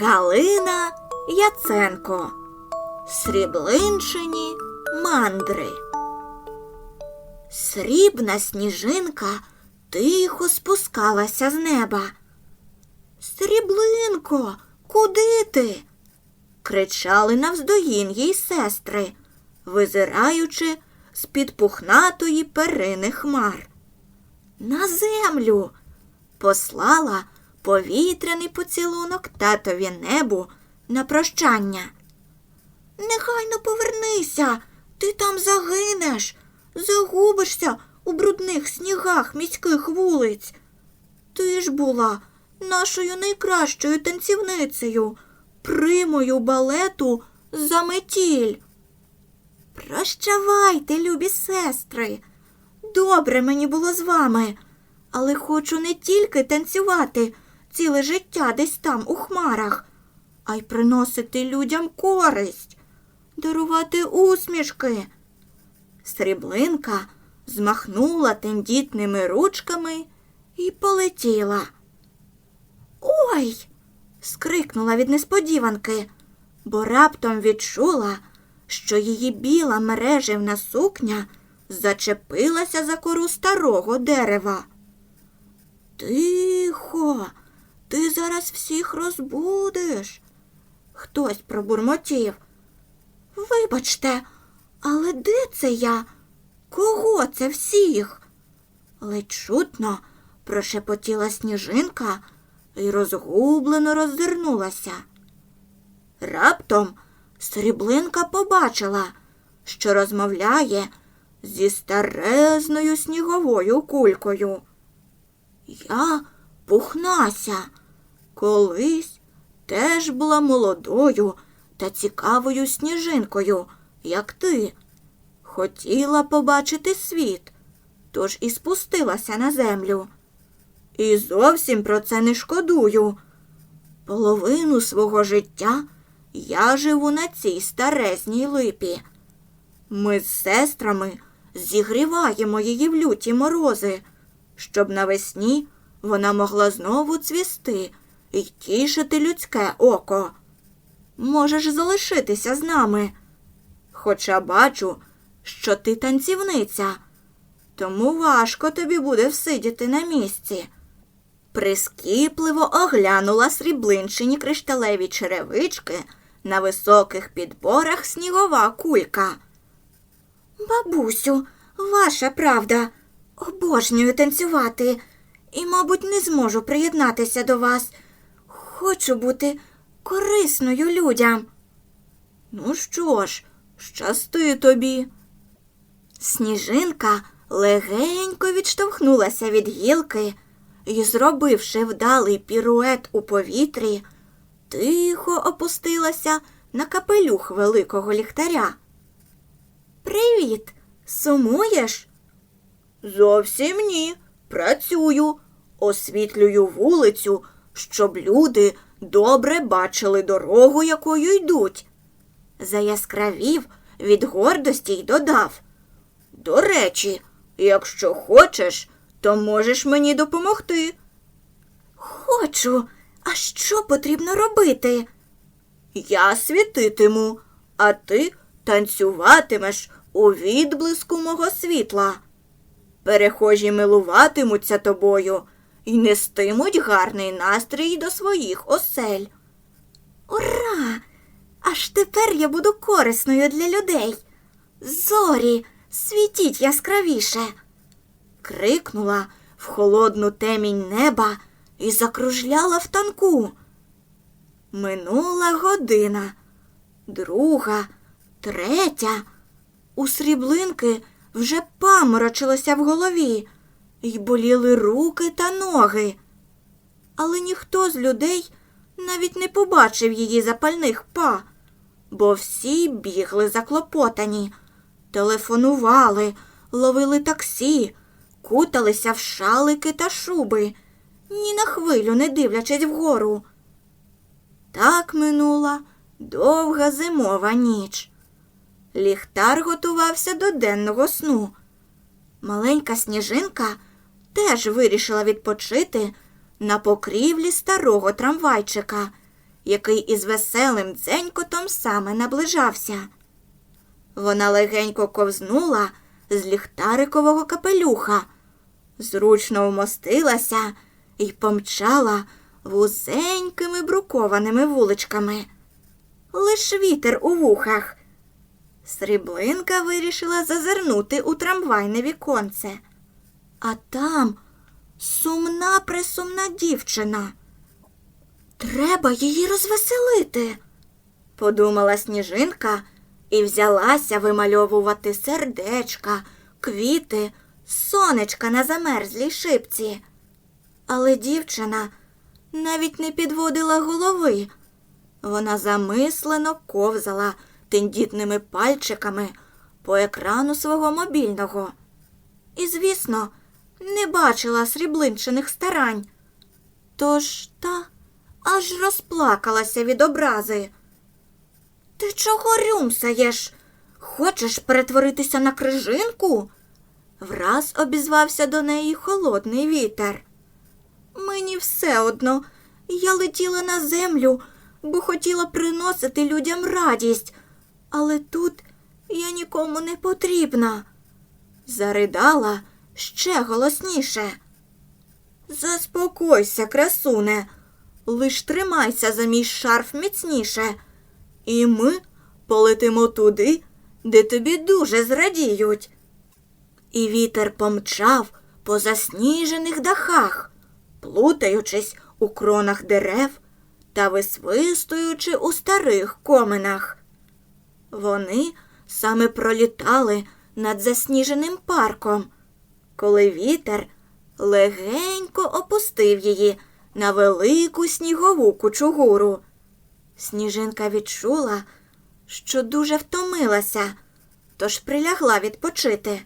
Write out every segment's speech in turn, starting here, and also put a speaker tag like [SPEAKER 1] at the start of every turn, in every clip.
[SPEAKER 1] Галина Яценко. Сріблинчині мандри. Срібна сніжинка тихо спускалася з неба. Сріблинко, куди ти? кричали навздогін їй сестри, визираючи з-під пухнатої перини хмар. На землю послала повітряний поцілунок татові небу на прощання. Негайно повернися, ти там загинеш, загубишся у брудних снігах міських вулиць. Ти ж була нашою найкращою танцівницею, примою балету заметіль. Прощавайте, любі сестри. Добре мені було з вами, але хочу не тільки танцювати ціле життя десь там у хмарах, а й приносити людям користь, дарувати усмішки. Сріблинка змахнула тендітними ручками і полетіла. Ой. скрикнула від несподіванки, бо раптом відчула, що її біла мережевна сукня зачепилася за кору старого дерева. Тихо, ти зараз всіх розбудиш. Хтось пробурмотів. Вибачте, але де це я? Кого це всіх? Ледь чутно прошепотіла сніжинка і розгублено роззирнулася. Раптом сріблинка побачила, що розмовляє зі старезною сніговою кулькою. Я пухнася, колись теж була молодою та цікавою сніжинкою, як ти. Хотіла побачити світ, тож і спустилася на землю. І зовсім про це не шкодую. Половину свого життя я живу на цій старезній липі. Ми з сестрами зігріваємо її в люті морози, щоб навесні вона могла знову цвісти і тішити людське око. Можеш залишитися з нами. Хоча бачу, що ти танцівниця, тому важко тобі буде всидіти на місці. Прискіпливо оглянула сріблинчині кришталеві черевички на високих підборах снігова кулька. Бабусю, ваша правда, обожнюю танцювати і, мабуть, не зможу приєднатися до вас. Хочу бути корисною людям. Ну що ж, щасти тобі. Сніжинка легенько відштовхнулася від гілки і, зробивши вдалий пірует у повітрі, тихо опустилася на капелюх великого ліхтаря. Привіт, сумуєш? Зовсім ні. Працюю, освітлюю вулицю, щоб люди добре бачили дорогу, якою йдуть. Заяскравів від гордості й додав. До речі, якщо хочеш, то можеш мені допомогти. Хочу. А що потрібно робити? Я світитиму, а ти танцюватимеш у відблиску мого світла. Перехожі милуватимуться тобою і нестимуть гарний настрій до своїх осель. Ура! Аж тепер я буду корисною для людей. Зорі, світіть яскравіше. крикнула в холодну темінь неба і закружляла в танку. Минула година, друга, третя. У сріблинки вже паморочилося в голові й боліли руки та ноги. Але ніхто з людей навіть не побачив її запальних па, бо всі бігли заклопотані, телефонували, ловили таксі, куталися в шалики та шуби, ні на хвилю не дивлячись вгору. Так минула довга зимова ніч. Ліхтар готувався до денного сну. Маленька сніжинка теж вирішила відпочити на покрівлі старого трамвайчика який із веселим дзенькотом саме наближався. Вона легенько ковзнула з ліхтарикового капелюха, зручно вмостилася і помчала вузенькими брукованими вуличками. Лиш вітер у вухах. Сріблинка вирішила зазирнути у трамвайне віконце. А там сумна присумна дівчина. Треба її розвеселити, подумала сніжинка і взялася вимальовувати сердечка, квіти, сонечка на замерзлій шипці. Але дівчина навіть не підводила голови. Вона замислено ковзала тендітними пальчиками по екрану свого мобільного. І, звісно, не бачила сріблинчиних старань. Тож та аж розплакалася від образи. Ти чого рюмсаєш? Хочеш перетворитися на крижинку? Враз обізвався до неї холодний вітер. Мені все одно, я летіла на землю, бо хотіла приносити людям радість, але тут я нікому не потрібна. Заридала ще голосніше. Заспокойся, красуне, лиш тримайся за мій шарф міцніше, і ми полетимо туди, де тобі дуже зрадіють. І вітер помчав по засніжених дахах, плутаючись у кронах дерев та висвистуючи у старих коминах. Вони саме пролітали над засніженим парком, коли вітер легенько опустив її на велику снігову кучугуру. Сніжинка відчула, що дуже втомилася, тож прилягла відпочити.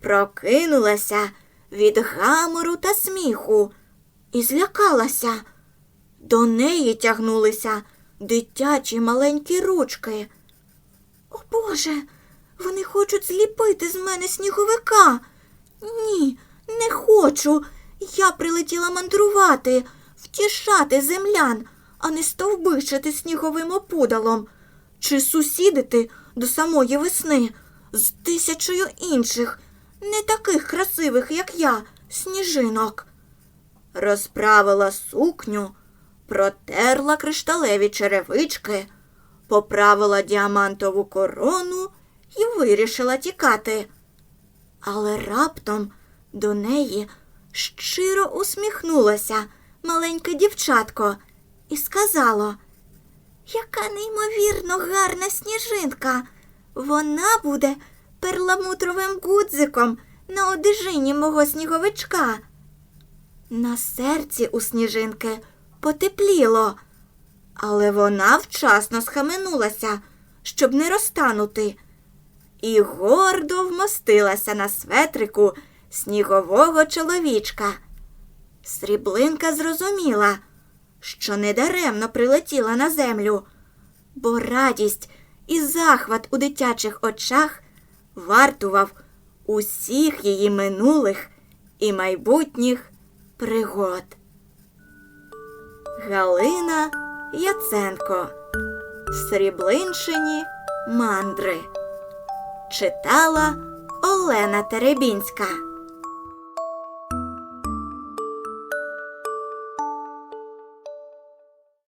[SPEAKER 1] Прокинулася від гамору та сміху і злякалася. До неї тягнулися дитячі маленькі ручки. О Боже, вони хочуть зліпити з мене сніговика. Ні, не хочу. Я прилетіла мандрувати, втішати землян, а не стовбичити сніговим опудалом чи сусідити до самої весни з тисячою інших, не таких красивих, як я, сніжинок. Розправила сукню, протерла кришталеві черевички, поправила діамантову корону і вирішила тікати. Але раптом до неї щиро усміхнулося маленьке дівчатко і сказало, яка неймовірно гарна сніжинка. Вона буде перламутровим гудзиком на одежині мого сніговичка. На серці у сніжинки потепліло, але вона вчасно схаменулася, щоб не розтанути, і гордо вмостилася на светрику снігового чоловічка. Сріблинка зрозуміла, що недаремно прилетіла на землю, бо радість і захват у дитячих очах вартував усіх її минулих і майбутніх пригод. Галина Яценко Сріблиншині мандри читала Олена Теребінська